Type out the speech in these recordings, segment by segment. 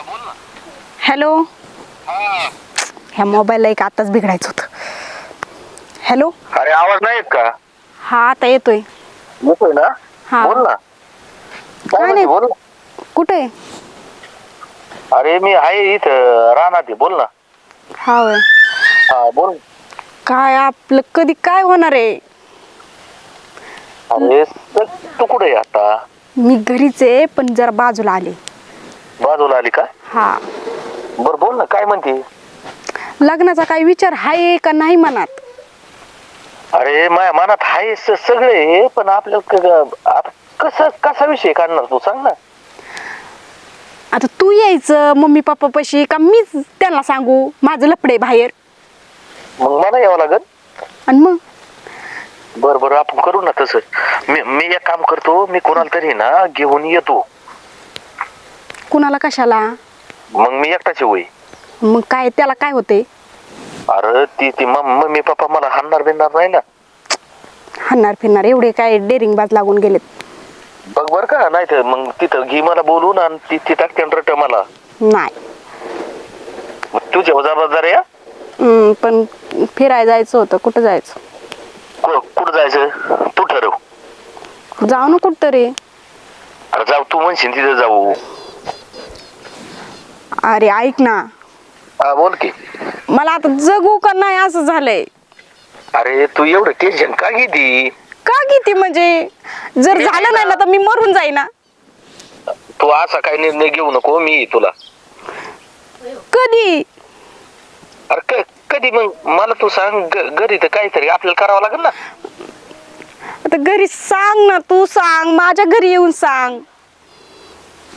Hello बोल ना. Hello. हा. ह्या मोबाईलला एक आताच बिघडायचं होतं. हॅलो. अरे आवाज नाही येत का? हा आता येतोय. येतोय ना? हा. बोल ना. काय काय नाही. म्हणते, बोल ना. कुठे अरे मी आहे इथं राहणार ते बोल ना. हा होय. हा बोल. काय आपलं कधी काय होणार आहे? अरे तू कुठे आहे आता? मी घरीच आहे पण जरा बाजूला आले. बाजूला आली का? हा. बर बोल ना काय म्हणते? लग्नाचा काही विचार आहे का नाही मनात? अरे माझ्या मनात आहे स- सगळे पण आपल्याला क- आप- कसं कसा विषय काढणार तू? सांग ना. आता तू यायचं मम्मी पप्पा पशी का मीच त्यांना सांगू? माझं लपडे बाहेर. मग मला यावं लागेल आणि मग? बर बर आपण करू ना तसं. मी मी एक काम करतो मी कोणाला तरी ना घेऊन येतो. कुणाला कशाला? मग मी एकटाची होई. मग काय त्याला काय होते? अरे ती ती मम- मम्मी पप्पा मला हाणणार बिनणार नाही ना. हाणणार फिरणार एवढे काय डेरिंग बाज लागून गेलेत. बघ बर का नाही तर मग तिथं घी मला बोलून आणि ती ती टाकते आणि रट्ट मला. नाही. मग तुझ्या जबाबदार या हम्म, पण फिरायला जायचं होतं कुठं जायचं? कुठं जायचं? तू ठरव. जाऊ ना कुठं तरी. अरे जाऊ तू म्हणशील तिथं जाऊ. अरे ऐक ना. हा बोल की. मला आता जगू का नाही असं झालंय. अरे तू एवढं टेन्शन का घेती? का किती म्हणजे? जर झालं नाही ना. तर मी मरून जाईन ना तू असा काही निर्णय घेऊ नको मी आहे तुला. कधी? अरे क- कधी मग? मला तू सांग ग- घरी तर काहीतरी आपल्याला करावं लागेल ना. आता घरी सांग ना तू सांग माझ्या घरी येऊन सांग.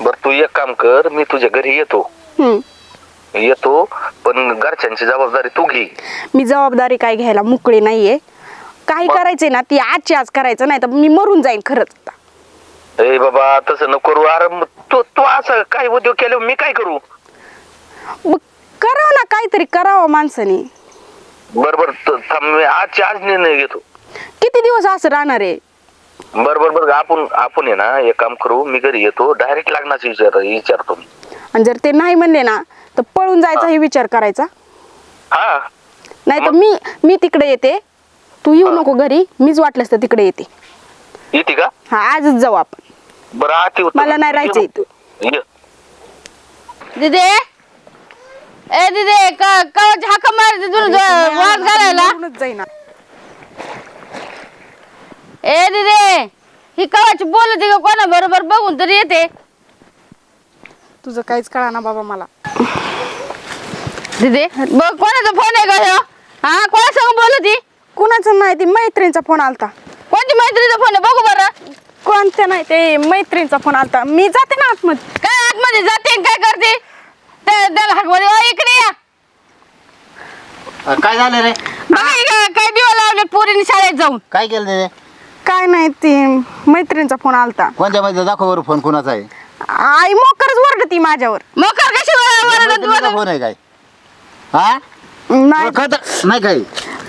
बर तू एक काम कर मी तुझ्या घरी येतो. येतो पण घरच्यांची जबाबदारी तू घे. मी जबाबदारी काय घ्यायला मोकळी नाहीये. काही? करायचंय ना ती आजची आज करायचं नाही तर मी मरून जाईन खरंच आता. ए बाबा तसं नको करू. अरे मग तू तू असं काय उद्योग केले मी काय करू? मग करावं ना काहीतरी करावं माणसाने. बर बर त- थांब मी आजच्या आज निर्णय घेतो. किती दिवस असं राहणार आहे? बर बर बर आपण आपण आहे ना एक काम करू मी घरी येतो डायरेक्ट लागण्याचा विचार विचारतो मी. आणि जर ते नाही म्हणले ना तर पळून जायचा हे. विचार करायचा. हा. नाही तर? मी मी तिकडे येते. तू येऊ. नको घरी. मीच वाटलंस तर तिकडे येते. येते का? हा आजच जाऊ आपण. बरं आती होतं. मला नाही राहायचं इथं. दिदे! ए दिदे का कवाची हाका मारते तुला वाद घालायला. जाईना. ए दिदे! ही कवाची बोलते का कोणा बरोबर बघून तरी येते. तुझं काहीच कळा ना बाबा मला. दिदे बघ कोणाचा फोन आहे का ह्यो? हा कोणा संग बोलती कुणाचं नाही ती मैत्रिणीचा फोन आलता. कोणती मैत्रीचा फोन आहे? बघू बरं. कोणत्या नाही ते मैत्रिणीचा फोन आलता. मी जाते ना आतमध्ये. काय आतमध्ये जाते आणि काय करते? त्या- त्याला हाकमध्ये "ओ, इकडे या. काय झालं रे? बघा काय- काय दिवा लावले पोरीने शाळेत जाऊन? काय केलं रे? काय नाही ती मैत्रिणीचा फोन आलता. कोणत्या माहिती दाखव बरं फोन कोणाचा आहे. आई मोकरच वरडती माझ्यावर. मग कर कशी मैत्रिणीचा वरडत? फोन आहे काय? हा? नाही. तुला कळतं? नाही काय?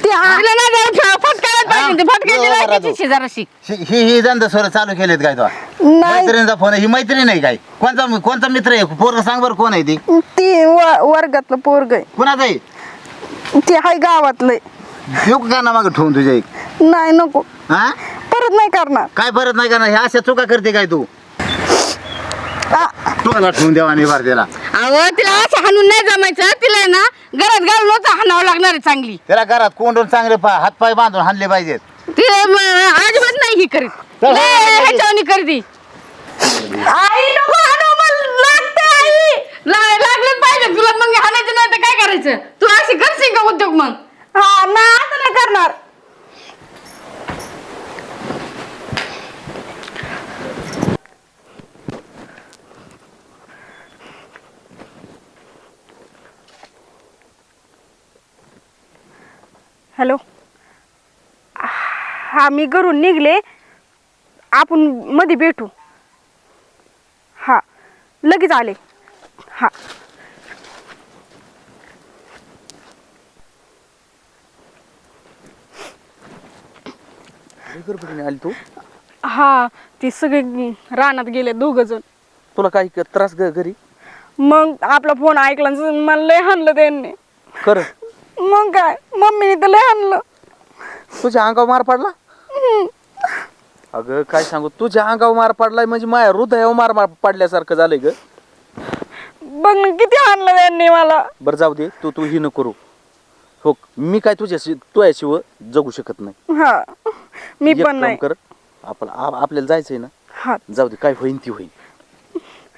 ती आ- तिला नाही जरा फ- फटकायला पाहिजे ते फटकायची हा, ही ही ही स्वर चालू केलेत काय तो नाही. मैत्रिणीचा फोन आहे. ही मैत्रीण आहे काय? कोणता कोणता मित्र आहे? पोरग सांग बरं कोण आहे ती. ती व- वर्गातलं पोरग कोणाचा आहे? ती हाय गावातलं येऊ का ना मागं ठेवून तुझ्या एक. नाही नको. हा? परत नाही करणार. काय परत नाही करणार? ह्या अशा चुका करते काय तू? तुला ठेवून द्यावा आणि भर त्याला. अहो तिला असं हाणून नाही जमायचं. तिला आहे ना घरात घालूनच हाणावं लागणार आहे चांगली. त्याला घरात कोंडून चांगले पा हातपाय बांधून हाणले पाहिजेत. ती म, अजिबात नाही ही करीत. चल, लय. ह्याच्यावानी करती. आई नको हाणू, मला लागतंय, आई. ला- लागलंच पाहिजे. तुला मग हाणायचं नाही तर काय करायचं? तू अशी करशील का उद्योग मग? हा नाही आता नाही करणार. हॅलो? हा मी घरून निघले. आपण मध्ये भेटू. हा लगेच आले. हा. आली तू. हा ती सगळे रानात गेले दोघ जण. तुला काही त्रास ग घरी? मग आपला फोन ऐकला आणि मला लय हाणलं त्यांनी. खरं? मग काय? मम्मीने तर लय हाणलं तुझ्या अंगावर मार पडला? अगं काय सांगू? तुझ्या अंगावर मार पडलाय म्हणजे माझ्या हृदयावर मार मार पडल्यासारखं झालंय ग. बघ ना किती हाणलं त्यांनी मला. बरं जाऊ दे. तू तू ही न करू. हो मी काय तुझ्याशी तुझ्याशिवाय जगू शकत नाही. हा. मी एक पण काम नाही. कर. आपण आ- आपल्याला जायचंय ना? हा. जाऊ दे काय होईन ती होईन.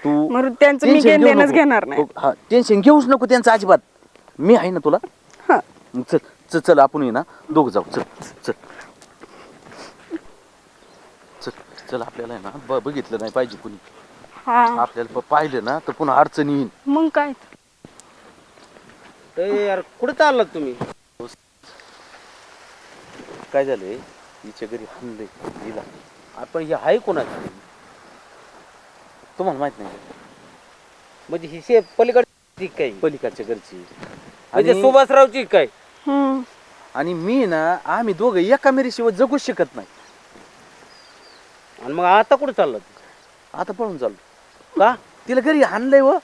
तू मग त्यांचं मी tension घेण घेऊ देणंच नको. घेणार नाही. हो, हा. टेन्शन घेऊच नको त्यांचं अजिबात. मी आहे ना तुला? चल चल चल आपण ये ना. दोघ जाऊ. चल चल. चल चल आपल्याला आहे ना ब- बघितलं नाही पाहिजे कुणी. हा. आपल्याला प- पाहिलं ना तर पुन्हा अडचणी येईन. मग काय? यार कुठे चाललात तुम्ही? काय झालंय? हिच्या घरी हाणलंय हिला. आपण हे आहे कोणाची? तुम्हाला माहीत नाही. म्हणजे ही शे पलीकडची काय? पलीकडच्या घरची. म्हणजे आणि- सुभाषरावची काय? हम्म आणि मी ना आम्ही दोघं एका मेरीशिवाय जगूच शकत नाही. आणि मग आता कुठे चाललात? आता पळून चाललो. का? तिला घरी हाणलंय व.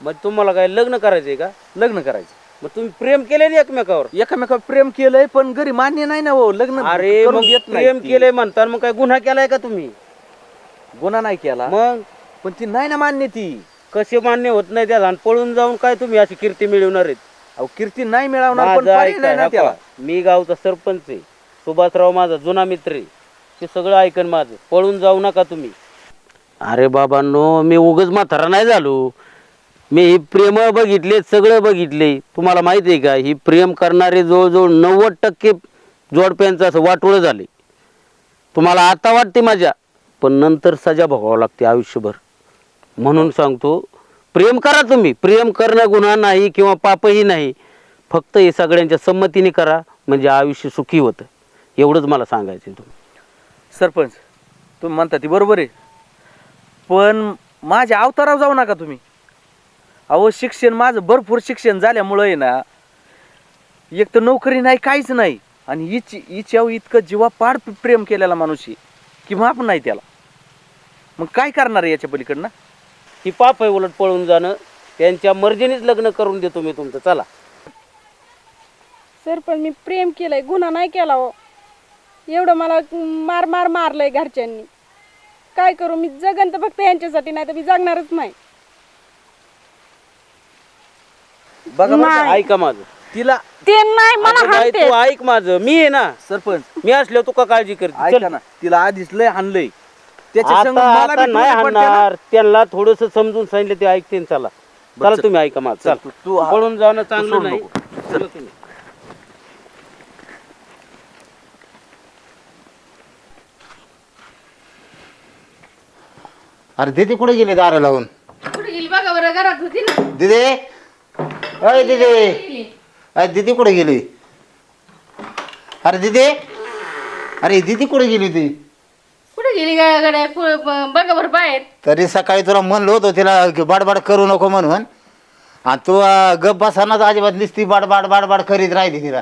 मग तुम्हाला काय लग्न करायचंय का? लग्न करायचं. मग तुम्ही प्रेम केले ना एकमेकावर? एकामेकावर प्रेम केलंय पण घरी मान्य नाही ना हो लग्न अरे करून मग देत नाही प्रेम ती. केलंय म्हणता मग काय गुन्हा केलाय का तुम्ही? गुन्हा नाही केला. मग? पण ती नाही ना मान्य ती. कसे मान्य होत नाही त्याला? आणि पळून जाऊन काय तुम्ही अशी कीर्ती मिळवणार आहेत? अहो कीर्ती नाही मिळवणार पण माझं पर्याय ऐका, नाही ना त्याला. मी गावचा सरपंच आहे. सुभाषराव माझा जुना मित्र आहे. ते सगळं ऐकन माझं. पळून जाऊ नका तुम्ही. अरे बाबांनो मी उगच म्हातारा नाही झालो. मी ही प्रेम बघितले सगळं बघितले. तुम्हाला माहिती आहे का ही प्रेम करणारे जवळजवळ नव्वद टक्के जोडप्यांचं असं वाटोळं झाले. तुम्हाला आता वाटते माझ्या पण नंतर सजा भोगावं लागते आयुष्यभर. म्हणून सांगतो प्रेम करा तुम्ही. प्रेम करणं गुन्हा नाही किंवा पापही नाही. फक्त हे सगळ्यांच्या संमतीने करा म्हणजे आयुष्य सुखी होतं. एवढंच मला सांगायचं आहे तुम्ही सरपंच तुम्ही म्हणता ती बरोबर आहे. पण माझ्या अवतारावर जाऊ नका तुम्ही. अहो शिक्षण माझं भरपूर शिक्षण झाल्यामुळं आहे ना एक तर नोकरी नाही काहीच नाही. आणि हिच हिच्यावर इतकं जीवापाड प्रेम केलेला माणूस आहे. की माप नाही त्याला. मग काय करणार आहे याच्या पलीकडनं? ही पाप आहे उलट पळून जाणं त्यांच्या मर्जीनेच लग्न करून देतो मी तुमचं. चला. सर पण मी प्रेम केलंय गुन्हा नाही केला हो. एवढं मला मार मार मारलंय घरच्यांनी. काय करू मी जगन तर फक्त यांच्यासाठी नाही तर मी जगणारच नाही. बघा बरं का, नाही. ऐका माझं. तिला ते नाही मला अगं बाई, हाणते. तू ऐक माझं. मी आहे ना. सरपंच. मी असल्यावर तू का काळजी करते? ऐका. ना तिला आधीच लय हाणलंय. त्याच्या आता संग मला आता बी नाही टोले पडते ना. हाणणार त्यांना थोडस समजून सांगितलं ते ऐकते चला. चला चल. तुम्ही ऐका माझं चल, चल तू- तू हा- पळून जाणं चांगलं सोड नाही. नको. चला. तुम्ही. अरे दिदी कुठे गेली दारं लावून? कुठे गेली बघा बरं घरात होती ना. दिदी? अय दिदी. अय दिदी कुठे गेली? अरे दिदी? अरे दिदी कुठे गेली ती? कुठे गेली गाड्या बघा बरं बाहेर. तरी सकाळी तुला म्हणलो होतो तिला की बाडबाड करू नको म्हणून. आणि तू अं, गप बसानाच अजिबात नुसती बाडबाड बाडबाड करीत राहिली तिला.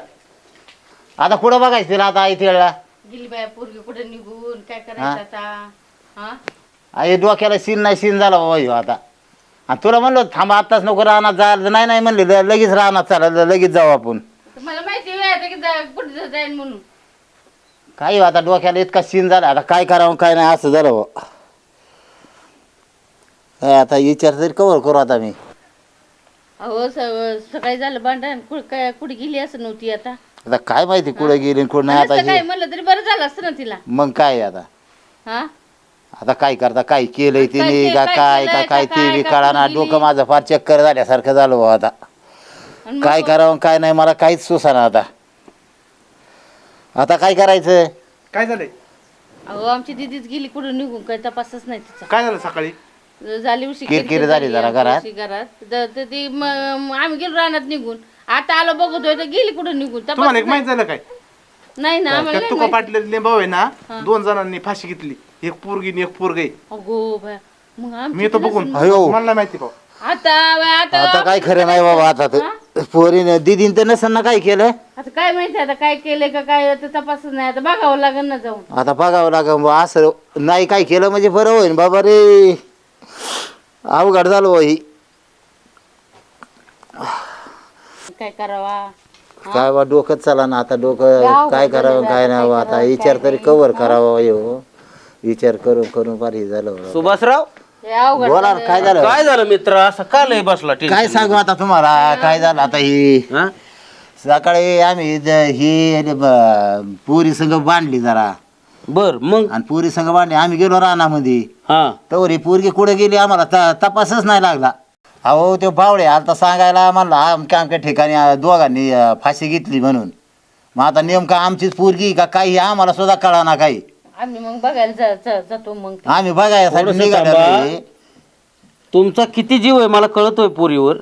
आता कुठं बघायचं तिला आता आई तिला. गेली बाया पोरगी कुठे निघून काय करायचं आता? हा? आई डोक्याला सीन नाही सीन झाला बाबा ह्यो आता. आणि तुला म्हणलो थांबा आत्ताच नको राहणार जा. नाही नाही म्हणले लगेच राहणार चला ल- लगेच जाऊ आपण. मला माहिती आता की जा- कुठे जाईन म्हणून. काय ह्यो आता डोक्याला इतका सीन झाला आता काय करावं काय नाही असं झालं बुवा. काय आता विचार तरी कवर करू आता मी. अहो स- सकाळी झालं भांडण कुठे काय कुठे गेली असं नव्हती आता? आता काय माहिती कुठं गेली कुठं नाही आता नसतं काय हे- म्हणलं तरी बरं झालं असतं ना तिला. मग काय आता? हा? आता काय करता काय केलंय तिने के- का काय काय का काय का ते काय, बी का कळाना कुठं डोकं गेली? माझं फार चक्कर झाल्यासारखं झालं बुवा आता. आणि काय करावं काय नाही मला काहीच सुसाना आता. आता काय करायचं? काय झालंय? अहो आमची दिदीच गेली कुठं निघून काय तपासच नाही तिचा. काय झालं सकाळी? झाली उशी किरकिर झाली जरा घरात. घरात. तर तर ती म- म- आम्ही गेलो रानात निघून. आता आलो बघतोय तर गेली कुठं निघून? तुम्हाला तपास एक माहीत झालं काय? नाही ना आम्हाला नाही तुका माहीत. पाटले लिंबाव आहे ना दोन जणांनी फाशी घेतली. एक पोरगी आणि एक पोरग अगो बाया. मग आमची मी तर बघून अयो. मला नाही माहिती भाऊ. आता आता आता काय खरं नाही बाबा आता तर पोरीनं दिदीन तर नसेल ना काय केलं? आता काय माहिती आता काय केलंय का काय तर तपासच नाही आता बघावं लागेल ना जाऊन. आता बघावं लागेल बुवा असं नाही काय केलं म्हणजे बरं होईल बाबा रे अवघड झालं हो ही काय करावा? काय बा डोकंच चला ना आता डोकं काय करावं काय नाही. आता विचार तरी कवर करावा येऊ विचार करून करून फार हे झालं. सुभाषराव? हे बोला ना, काय झालं? काय झालं मित्र? असं का लय बसला tension काय सांगू आता तुम्हाला? काय झालं आता ही? हा? सकाळी आम्ही ज- ही ब- पुरी संघ बांधली जरा. बर मग? आणि पुरी संघ बांधली. आम्ही गेलो रानामध्ये. हा. तर ही पोरगी कुठे गेली आम्हाला त- तपासच नाही लागला. अहो तो बावडे आता सांगायला म्हणला अमक्या अमक्या ठिकाणी अं, दोघांनी अं, फाशी घेतली म्हणून. मग आता नेमकं आमचीच पोरगी का? काही आम्हाला सुद्धा कळा ना काही. आम्ही मग बघायला जा- जा- जातो मग. आम्ही बघायसाठी थोडंसं निघालेलो थांबा. आहे. तुमचा किती जीव आहे मला कळतोय पोरीवर.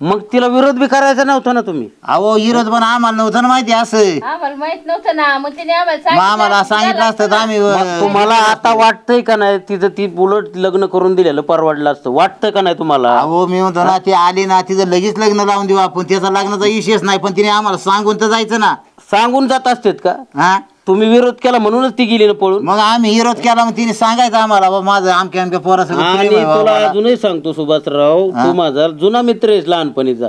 मग तिला विरोध बी करायचा नव्हता ना तुम्ही. अहो विरोध पण आम्हाला नव्हतं ना माहिती असं. आम्हाला माहीत नव्हतं ना मग तिने आम्हाला मग आम्हाला सांगितलं. असतं तर आम्ही मग अं, तुम्हाला आता वाटतंय का नाही तिचं ती उलट लग्न करून दिलेलं परवडलं असतं? वाटतंय का नाही तुम्हाला? अहो मी म्हणतो ना ती आली ना तिचं लगेच लग्न लावून देऊ आपण. त्याचा लग्नाचा विषयच नाही पण तिने आम्हाला सांगून तर जायचं ना. सांगून जात असतेत का? हा? तुम्ही विरोध केला म्हणूनच ती गेली ना पळून? मग आम्ही विरोध केला मग तिने सांगायचं आम्हाला बा माझं आमक्या आमक्या आणि तुला बाबा. अजूनही सांगतो सुभाषराव तू माझा जुना मित्र आहेस लहानपणीचा.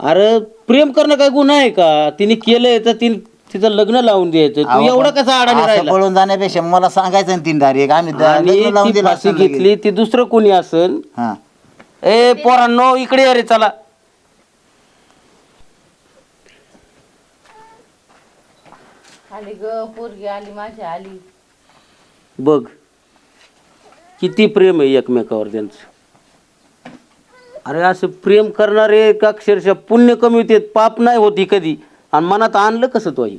अरे प्रेम करणं काय गुन्हा आहे का? तिने केलंय तर तिने तिचं लग्न लावून द्यायचं. तू एवढा कसा अडाणी राहिला? पळून जाण्यापेक्षा मला सांगायचं ना तीन डायरेक्ट आम्ही द- आणि लग्न लावून ती दिलं फाशी असतं लगेच. घेतली ती दुसरं कोणी असन? हा. ए पोरांनो इकडे या रे चला. आली ग पोरगी आली माझी आली. बघ किती प्रेम आहे एकमेकावर त्यांचं. अरे असं प्रेम करणारे एक अक्षरशः पुण्य कमी होते पाप नाही होती कधी. आणि मनात आणलं कसं तो आई?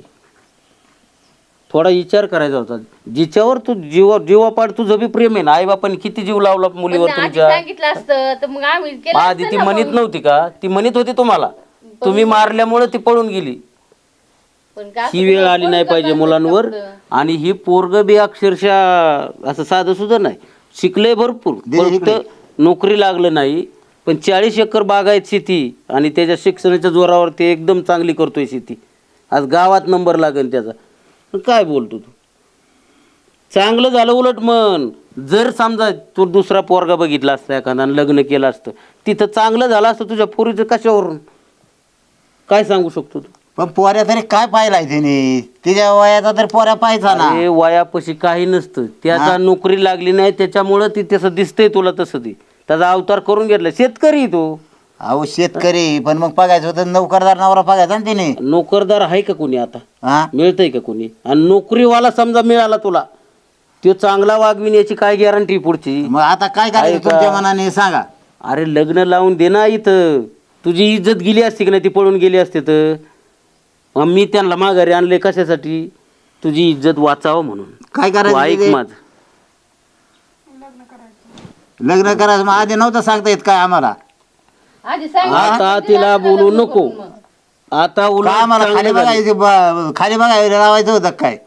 थोडा विचार करायचा होता. जिच्यावर तू जीवा जीवापाड तुझं बी प्रेम आहे ना? आई बापाने किती जीव लावला मुलीवर पण आधी तुमच्या? सांगितलं असतं तर मग आम्ही केलं आधी असतं ती ना म्हणत. नव्हती का? ती म्हणत होती तुम्हाला. तुम्ही मारल्यामुळे ती पळून गेली. ही वेळ आली नाही पाहिजे मुलांवर. आणि ही पोरग बी अक्षरशः असं साधं सुद्धा नाही. शिकले भरपूर. फक्त नोकरी लागलं नाही पण चाळीस एकर बागायत शेती आणि त्याच्या शिक्षणाच्या जोरावर ते एकदम चांगली करतोय शेती. आज गावात नंबर लागेल त्याचा. पण काय बोलतो तू? चांगलं झालं उलट मन जर समजा तू दुसरा पोरगा बघितला असता एखादा आणि लग्न केलं असतं तिथं चांगलं झालं असतं तुझ्या पोरीचं कशावरून? काय सांगू शकतो तू? पण पोऱ्या तरी काय पाहिलाय तिने? तिच्या वयाचा तर पोऱ्या पाहायचा ना. अरे वयापाशी काही नसतं. त्याचा नोकरी लागली नाही त्याच्यामुळं ती तसं दिसतंय तुला तसं ती. त्याचा अवतार करून घेतला. शेतकरी तो. अहो शेतकरी. पण मग बघायचं होतं नोकरदार नवरा बघायचा ना तिने. नोकरदार आहे का कोणी आता? हा? मिळतंय का कोणी? आणि नोकरीवाला समजा मिळाला तुला तो चांगला वागविन याची काय गॅरंटी पुढची? मग आता काय करायचं. तुमच्या मनाने सांगा. अरे लग्न लावून दे ना इथं. तुझी इज्जत गेली असती की नाही? ती पळून गेली असते तर. मग मी त्यांना माघारी आणले कशासाठी? तुझी इज्जत वाचावं म्हणून. काय तू करायचं ऐक ते? माझं. लग्न करायचं. मग आधी नव्हतं सांगता येत काय आम्हाला? आधी सांग. आता तिला बोलू नको. आता का उलट आम्हाला खाली झालं. बघायचं ब- खाली बघायला लावायचं होतं काय?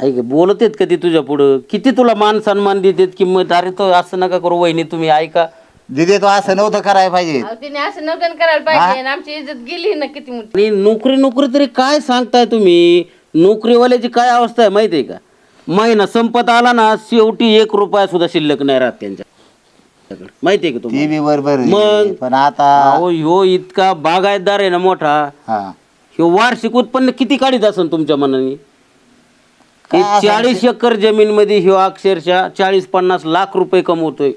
ऐक बोलत आहेत का ती तुझ्या पुढं? किती तुला मान सन्मान देतात किंमत? अरे तो असं नका करू वहिनी तुम्ही ऐका. दिदी तो असं नव्हतं करायला पाहिजे. अहो, तिने असं नव्हतं करायला पाहिजे. आणि आमची इज्जत गेली ना किती मोठी. आणि नोकरी नोकरी तरी काय सांगताय तुम्ही? नोकरीवाल्याची काय अवस्था आहे माहिती आहे का? महिना संपत आला ना शेवटी एक रुपया सुद्धा शिल्लक नाही राहत त्यांच्या. माहिती आहे का ती तुम्हाला बी बरोबर आहे. मग? पण आता अहो ह्यो इतका बागायतदार आहे ना मोठा. हा. ह्यो वार्षिक उत्पन्न किती काढीत असेल तुमच्या मनाने? काय चाळीस एकर जमीन मध्ये ह्यो अक्षरशः चाळीस पन्नास लाख रुपये कमवतोय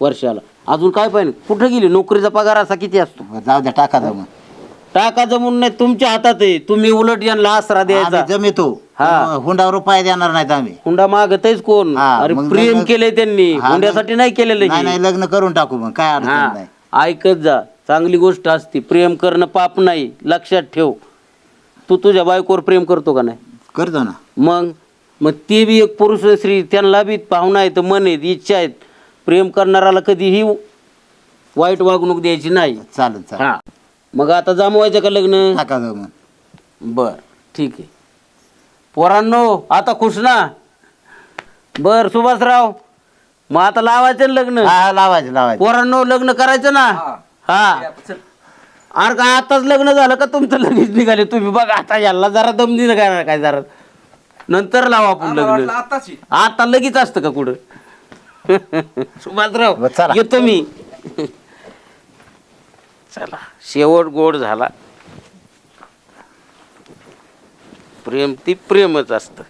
वर्षाला. अजून काय पाहिजे कुठं गेली? नोकरीचा पगार असा किती असतो? जाऊ द्या टाका जाऊ मग टाका जमून नाही तुमच्या हातात आहे. तुम्ही उलट यांना आसरा द्यायचा. आम्ही जमितो. हा. हुंडा रुपये देणार नाहीत आम्ही. हुंडा मागतच कोण? हा, अरे मग प्रेम लग्न- केलंय त्यांनी. हा, हुंड्यासाठी नाही केलेलं नाही हे. नाही लग्न करून टाकू मग. काय अडचण हा. नाही. ऐकत जा. चांगली गोष्ट असते. प्रेम करणं पाप नाही. लक्षात ठेव. तू तुझ्या बायकोवर प्रेम करतो का नाही? करतो ना. मग? मग ते बी एक पुरुष स्त्री त्यांना बी भावना आहेत मन आहेत इच्छा आहेत. प्रेम करणाराला कधीही वाईट वागणूक द्यायची नाही. चालेल चालेल. हा. मग आता जमवायचं का लग्न? टाका जाऊ मग बर ठीक आहे. पोरांनो आता खुश ना? बर सुभाषराव मग आता लावायचं ना लग्न? हा लावायचं लावायचं. पोरांनो लग्न करायचं ना? हा. अरे का आताच लग्न झालं का तुमचं लगेच निघाले? तुम्ही बघा आता याला जरा दम दिलं काय काय जरा? नंतर लावा आपण लग्न. आता लगेच असतं का कुठं? सुभाषराव बरं, चला. येतो मी. चला. शेवट गोड झाला. प्रेम ती प्रेमच असतं.